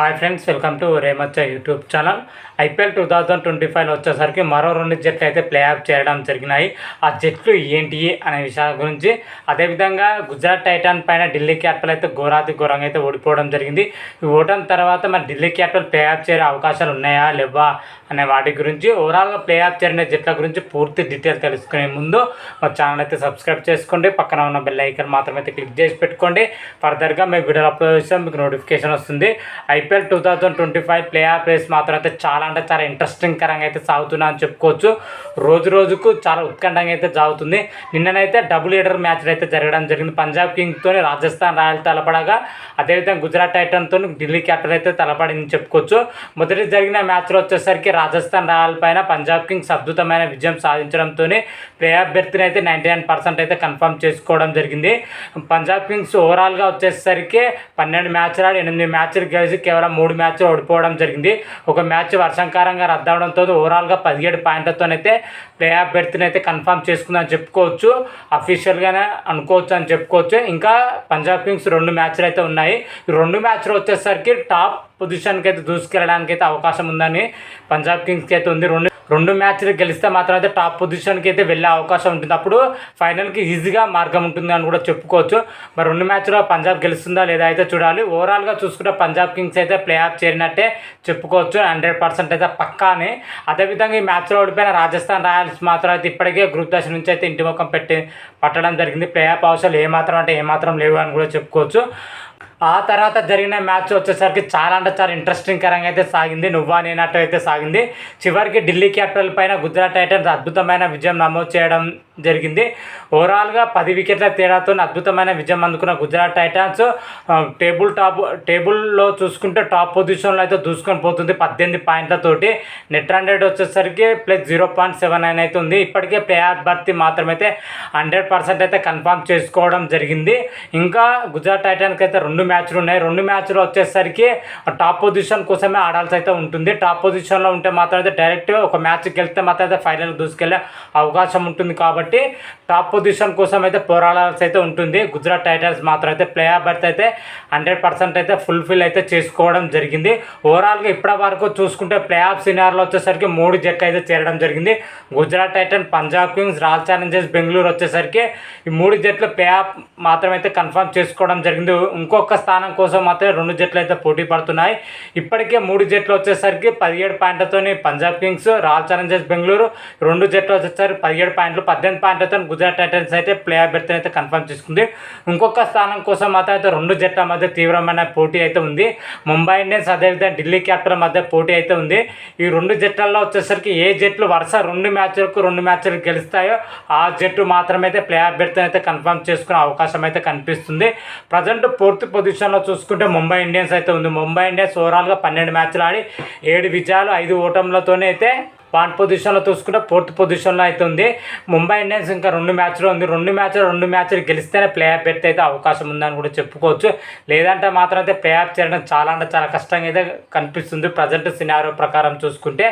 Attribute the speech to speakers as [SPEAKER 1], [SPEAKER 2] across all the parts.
[SPEAKER 1] Hi friends welcome to రేమచ్చ YouTube channel IPL two thousand twenty ఫైవ్లో వచ్చేసరికి మరో రెండు జట్లు అయితే ప్లే ఆఫ్ చేయడం జరిగినాయి. ఆ జట్లు ఏంటి అనే విషయాల గురించి అదేవిధంగా గుజరాత్ టైటాన్ పైన ఢిల్లీ క్యాపిటల్ అయితే ఘోరాతి ఘోరంగా అయితే ఓడిపోవడం జరిగింది. ఈ తర్వాత మరి ఢిల్లీ క్యాపిటల్ ప్లే ఆఫ్ చేరే అవకాశాలు ఉన్నాయా లేవా అనే వాటి గురించి ఓవరాల్గా ప్లే ఆఫ్ చేరిన జట్ల గురించి పూర్తి డీటెయిల్ తెలుసుకునే ముందు మా ఛానల్ అయితే సబ్స్క్రైబ్ చేసుకోండి. పక్కన ఉన్న బెల్ ఐకన్ మాత్రం అయితే క్లిక్ చేసి పెట్టుకోండి. ఫర్దర్గా మేము వీడియోలు అప్లోడ్ చేస్తాం మీకు నోటిఫికేషన్ వస్తుంది. IPL two thousand twenty five play off race మాత్రం అయితే చాలా అంటే చాలా ఇంట్రెస్టింగ్ కరంగా అయితే సాగుతున్నా అని చెప్పుకోవచ్చు. రోజు రోజుకు చాలా ఉత్కంఠంగా అయితే సాగుతుంది. నిన్ననైతే డబుల్ లీడర్ మ్యాచ్ అయితే జరగడం జరిగింది. పంజాబ్ కింగ్స్తో రాజస్థాన్ రాయల్ తలపడగా అదేవిధంగా గుజరాత్ టైటన్తో ఢిల్లీ క్యాపిటల్ అయితే తలపడింది చెప్పుకోవచ్చు. మొదటి జరిగిన మ్యాచ్లో వచ్చేసరికి రాజస్థాన్ రాయల్ పైన పంజాబ్ కింగ్స్ అద్భుతమైన విజయం సాధించడంతో ప్లే ఆఫ్ బెర్త్ని అయితే నైంటీ నైన్ పర్సెంట్ అయితే కన్ఫర్మ్ చేసుకోవడం జరిగింది. పంజాబ్ కింగ్స్ ఓవరాల్గా వచ్చేసరికి పన్నెండు మ్యాచ్లు ఆడి ఎనిమిది మ్యాచ్లు గెలిచి కేవలం మూడు మ్యాచ్లు ఓడిపోవడం జరిగింది. ఒక మ్యాచ్ వర్షంకారంగా రద్దవడంతో ఓవరాల్గా పదిహేడు పాయింట్లతోనైతే ప్లే ఆఫ్ బెర్త్ని అయితే కన్ఫర్మ్ చేసుకుందని చెప్పుకోవచ్చు. అఫీషియల్గానే అనుకోవచ్చు అని చెప్పుకోవచ్చు. ఇంకా పంజాబ్ కింగ్స్ రెండు మ్యాచ్లు అయితే ఉన్నాయి రెండు మ్యాచ్లు వచ్చేసరికి టాప్ పొజిషన్కి అయితే దూసుకెళ్ళడానికి అయితే అవకాశం ఉందని పంజాబ్ కింగ్స్కి అయితే ఉంది. రెండు రెండు మ్యాచ్లు గెలిస్తే మాత్రం అయితే టాప్ పొజిషన్కి అయితే వెళ్ళే అవకాశం ఉంటుంది. అప్పుడు ఫైనల్కి ఈజీగా మార్గం ఉంటుంది అని కూడా చెప్పుకోవచ్చు. మరి రెండు మ్యాచ్లో పంజాబ్ గెలుస్తుందా లేదా అయితే చూడాలి. ఓవరాల్గా చూసుకుంటే పంజాబ్ కింగ్స్ అయితే ప్లే ఆఫ్ చేరినట్టే చెప్పుకోవచ్చు. హండ్రెడ్ పర్సెంట్ అయితే పక్కానే. అదేవిధంగా ఈ మ్యాచ్లో ఓడిపోయిన రాజస్థాన్ రాయల్స్ మాత్రం అయితే ఇప్పటికే గ్రూప్ దశ నుంచి అయితే ఇంటి ముఖం పెట్టి పట్టడం జరిగింది. ప్లే ఆఫ్ అవసరాలు ఏమాత్రం అంటే ఏమాత్రం లేవు అని కూడా చెప్పుకోవచ్చు. ఆ తర్వాత జరిగిన మ్యాచ్ వచ్చేసరికి చాలా అంటే చాలా ఇంట్రెస్టింగ్ కరంగా అయితే సాగింది. నువ్వా నేనట్టు అయితే సాగింది. చివరికి ఢిల్లీ క్యాపిటల్ పైన గుజరాత్ టైటన్స్ అద్భుతమైన విజయం నమోదు చేయడం జరిగింది. ఓవరాల్గా పది వికెట్ల తేడాతో అద్భుతమైన విజయం అందుకున్న గుజరాత్ టైటన్స్ టేబుల్ టాప్ టేబుల్లో చూసుకుంటే టాప్ పొజిషన్లో అయితే దూసుకొని పోతుంది పద్దెనిమిది పాయింట్లతోటి నెట్ హండ్రెడ్ వచ్చేసరికి plus zero point seven nine అయితే ఉంది. ఇప్పటికే ప్లే ఆఫ్ భర్తీ మాత్రమైతే హండ్రెడ్ పర్సెంట్ అయితే కన్ఫర్మ్ చేసుకోవడం జరిగింది. ఇంకా గుజరాత్ టైటాన్కి అయితే రెండు మ్యాచ్లు ఉన్నాయి. రెండు మ్యాచ్లు వచ్చేసరికి టాప్ పొజిషన్ కోసమే ఆడాల్సి అయితే ఉంటుంది. టాప్ పొజిషన్లో ఉంటే మాత్రం అయితే డైరెక్ట్ ఒక మ్యాచ్కి వెళ్తే మాత్రం అయితే ఫైనల్ దూసుకెళ్ళే అవకాశం ఉంటుంది కాబట్టి టాప్ పొజిషన్ కోసం అయితే పోరాడాల్సి అయితే ఉంటుంది. గుజరాత్ టైటన్స్ మాత్రం అయితే ప్లే ఆఫ్ బర్త్ అయితే హండ్రెడ్ పర్సెంట్ అయితే ఫుల్ఫిల్ అయితే చేసుకోవడం జరిగింది. ఓవరాల్గా ఇప్పటి వరకు చూసుకుంటే ప్లే ఆఫ్ సినార్లో వచ్చేసరికి మూడు జట్లు అయితే చేరడం జరిగింది. Gujarat Titan Punjab Kings Royal Challengers Bengaluru వచ్చేసరికి ఈ మూడు జట్లు ప్లే ఆఫ్ మాత్రమైతే కన్ఫర్మ్ చేసుకోవడం జరిగింది. ఇంకో ఒక్కొక్క స్థానం కోసం మాత్రమే రెండు జట్లు అయితే పోటీ పడుతున్నాయి. ఇప్పటికే మూడు జట్లు వచ్చేసరికి పదిహేడు పాయింట్లతోని Punjab Kings Royal Challengers Bengaluru రెండు జట్లు వచ్చేసరికి పదిహేడు పాయింట్లు పద్దెనిమిది పాయింట్లతో గుజరాత్ టైటన్స్ అయితే ప్లే అభ్యర్థిని అయితే కన్ఫర్మ్ చేసుకుంది. ఇంకొక స్థానం కోసం మాత్రం అయితే రెండు జట్ల మధ్య తీవ్రమైన పోటీ అయితే ఉంది. ముంబై ఇండియన్స్ అదేవిధంగా ఢిల్లీ క్యాపిటల్ మధ్య పోటీ అయితే ఉంది. ఈ రెండు జట్లలో వచ్చేసరికి ఏ జట్లు వరుస రెండు మ్యాచ్లకు రెండు మ్యాచ్లు గెలుస్తాయో ఆ జట్టు మాత్రమే అయితే ప్లే అభ్యర్థిని అయితే కన్ఫర్మ్ చేసుకునే అవకాశం అయితే కనిపిస్తుంది. ప్రజెంట్ ఫోర్త్ పొజిషన్లో చూసుకుంటే ముంబై ఇండియన్స్ అయితే ఉంది. ముంబై ఇండియన్స్ ఓవరాల్గా పన్నెండు మ్యాచ్లు ఆడి ఏడు విజయాలు ఐదు ఓటంలతోనే అయితే పాయింట్ పొజిషన్లో చూసుకుంటే ఫోర్త్ పొజిషన్లో అయితే ఉంది. ముంబై ఇండియన్స్ ఇంకా రెండు మ్యాచ్లు ఉంది. రెండు మ్యాచ్లు రెండు మ్యాచ్లు గెలిస్తేనే ప్లే ఆఫ్ అయితే అవకాశం ఉందని కూడా చెప్పుకోవచ్చు. లేదంటే మాత్రం అయితే ప్లే ఆఫ్ చేయడం చాలా అంటే చాలా కష్టంగా అయితే కనిపిస్తుంది ప్రజెంట్ సినారో ప్రకారం చూసుకుంటే.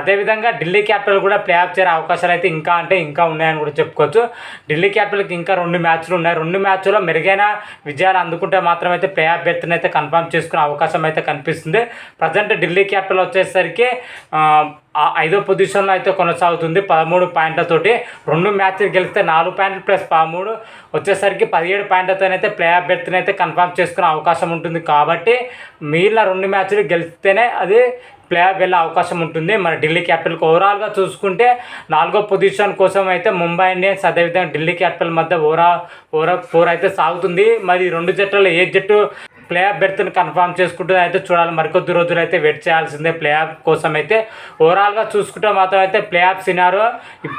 [SPEAKER 1] అదేవిధంగా ఢిల్లీ క్యాపిటల్ కూడా ప్లే ఆఫ్ చేరే అవకాశాలు అయితే ఇంకా అంటే ఇంకా ఉన్నాయని కూడా చెప్పుకోవచ్చు. ఢిల్లీ క్యాపిటల్కి ఇంకా రెండు మ్యాచ్లు ఉన్నాయి. రెండు మ్యాచ్లో మెరుగైన విజయాలు అందుకుంటే మాత్రం అయితే ప్లే ఆఫ్ బెర్త్ని అయితే కన్ఫర్మ్ చేసుకునే అవకాశం అయితే కనిపిస్తుంది. ప్రజెంట్ ఢిల్లీ క్యాపిటల్ వచ్చేసరికి ఐదో పొజిషన్లో అయితే కొనసాగుతుంది. పదమూడు పాయింట్లతోటి రెండు మ్యాచ్లు గెలిస్తే నాలుగు పాయింట్లు ప్లస్ పదమూడు. వచ్చేసరికి పదిహేడు పాయింట్లతోనైతే ప్లే ఆఫ్ బెర్త్ని అయితే కన్ఫర్మ్ చేసుకునే అవకాశం ఉంటుంది. కాబట్టి మిగిలిన రెండు మ్యాచ్లు గెలిస్తేనే అది ప్లే ఆఫ్ వెళ్ళే అవకాశం ఉంటుంది. మరి ఢిల్లీ క్యాపిటల్కి ఓవరాల్గా చూసుకుంటే నాలుగో పొజిషన్ కోసం అయితే ముంబై ఇండియన్స్ అదేవిధంగా ఢిల్లీ క్యాపిటల్ మధ్య ఓవరా ఓవరా ఫోర్ అయితే సాగుతుంది. మరి రెండు జట్లలో ఏ జట్టు ప్లే ఆఫ్ బెర్త్ని కన్ఫామ్ చేసుకుంటే అయితే చూడాలి. మరికొద్ది రోజులు అయితే వెయిట్ చేయాల్సిందే ప్లే ఆఫ్ కోసం అయితే. ఓవరాల్గా చూసుకుంటే మాత్రం అయితే ప్లే ఆఫ్ సినారో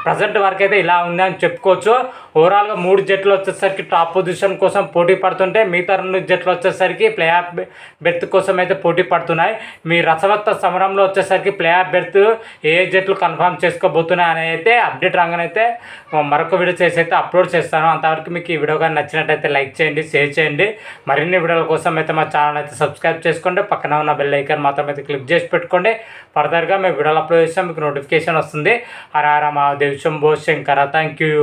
[SPEAKER 1] ప్రజెంట్ వరకు అయితే ఇలా ఉంది అని చెప్పుకోవచ్చు. ఓవరాల్గా మూడు జట్లు వచ్చేసరికి టాప్ పొజిషన్ కోసం పోటీ పడుతుంటే మిగతా రెండు జట్లు వచ్చేసరికి ప్లే ఆఫ్ బెర్త్ కోసం అయితే పోటీ పడుతున్నాయి. మీ రసవత్త సమరంలో వచ్చేసరికి ప్లే ఆఫ్ బెర్త్ ఏ జట్లు కన్ఫర్మ్ చేసుకోబోతున్నాయి అని అయితే అప్డేట్ రాగానైతే మరొక వీడియో చేసి అయితే అప్లోడ్ చేస్తాను. అంతవరకు మీకు ఈ వీడియో కానీ నచ్చినట్టయితే లైక్ చేయండి షేర్ చేయండి. మరిన్ని వీడియోల కోసం అయితే మా ఛానల్ అయితే సబ్స్క్రైబ్ చేసుకోండి పక్కన ఉన్న బెల్ ఐకాన్ మాత్రం అయితే క్లిక్ చేసి పెట్టుకోండి. ఫర్దర్గా మేము వీడియోలు అప్లోడ్ చేస్తాం మీకు నోటిఫికేషన్ వస్తుంది. Hara Hara Mahadev Shambho Shankara thank you